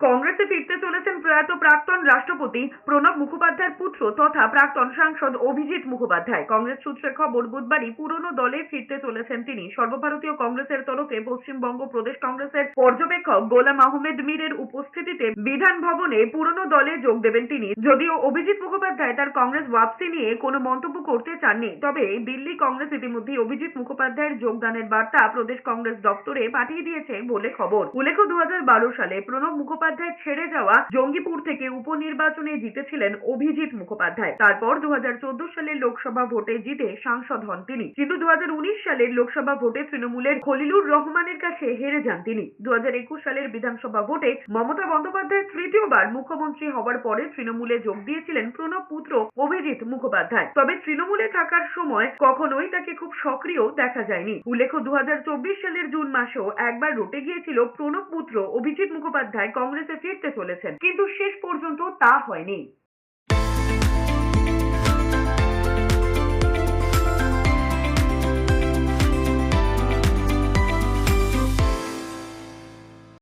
কংগ্রেসে ফিরতে চলেছেন প্রয়াত প্রাক্তন রাষ্ট্রপতি প্রণব মুখোপাধ্যায়ের পুত্র তথা প্রাক্তন সাংসদ অভিজিৎ মুখোপাধ্যায়। কংগ্রেস সূত্রের খবর, বুধবারই পুরনো দলে ফিরতে চলেছেন তিনি। সর্বভারতীয় কংগ্রেসের তরফে পশ্চিমবঙ্গ প্রদেশ কংগ্রেসের পর্যবেক্ষক গোলাম আহমেদ মীরের উপস্থিতিতে বিধান ভবনে পুরনো দলে যোগ দেবেন তিনি। যদিও অভিজিৎ মুখোপাধ্যায় তার কংগ্রেস ওয়াপসি নিয়ে কোনো মন্তব্য করতে চাননি, তবে দিল্লি কংগ্রেস ইতিমধ্যেই অভিজিৎ মুখোপাধ্যায়ের যোগদানের বার্তা প্রদেশ কংগ্রেস দপ্তরে পাঠিয়ে দিয়েছে বলে খবর। উল্লেখ্য, দু সালে প্রণব মুখোপাধ্যায় ছেড়ে যাওয়া জঙ্গিপুর থেকে উপনির্বাচনে জিতেছিলেন অভিজিৎ মুখোপাধ্যায়। তারপর দু হাজার চোদ্দ সালের লোকসভা ভোটে জিতে সাংসদ হন তিনি। কিন্তু দু হাজার উনিশ সালের লোকসভা ভোটে তৃণমূলের খলিলুর রহমানের কাছে হেরে যান তিনি। দু হাজার একুশ সালের বিধানসভা ভোটে মমতা বন্দ্যোপাধ্যায় তৃতীয়বার মুখ্যমন্ত্রী হওয়ার পরে তৃণমূলে যোগ দিয়েছিলেন প্রণব পুত্র অভিজিৎ মুখোপাধ্যায়। তবে তৃণমূলে থাকার সময় কখনোই তাকে খুব সক্রিয় দেখা যায়নি। উল্লেখ্য দু হাজার চব্বিশ সালের জুন মাসেও একবার রটে গিয়েছিল প্রণব পুত্র অভিজিৎ মুখোপাধ্যায় কংগ্রেসে ফিরতে চলেছেন। কিন্তু শেষ পর্যন্ত তা হয়নি।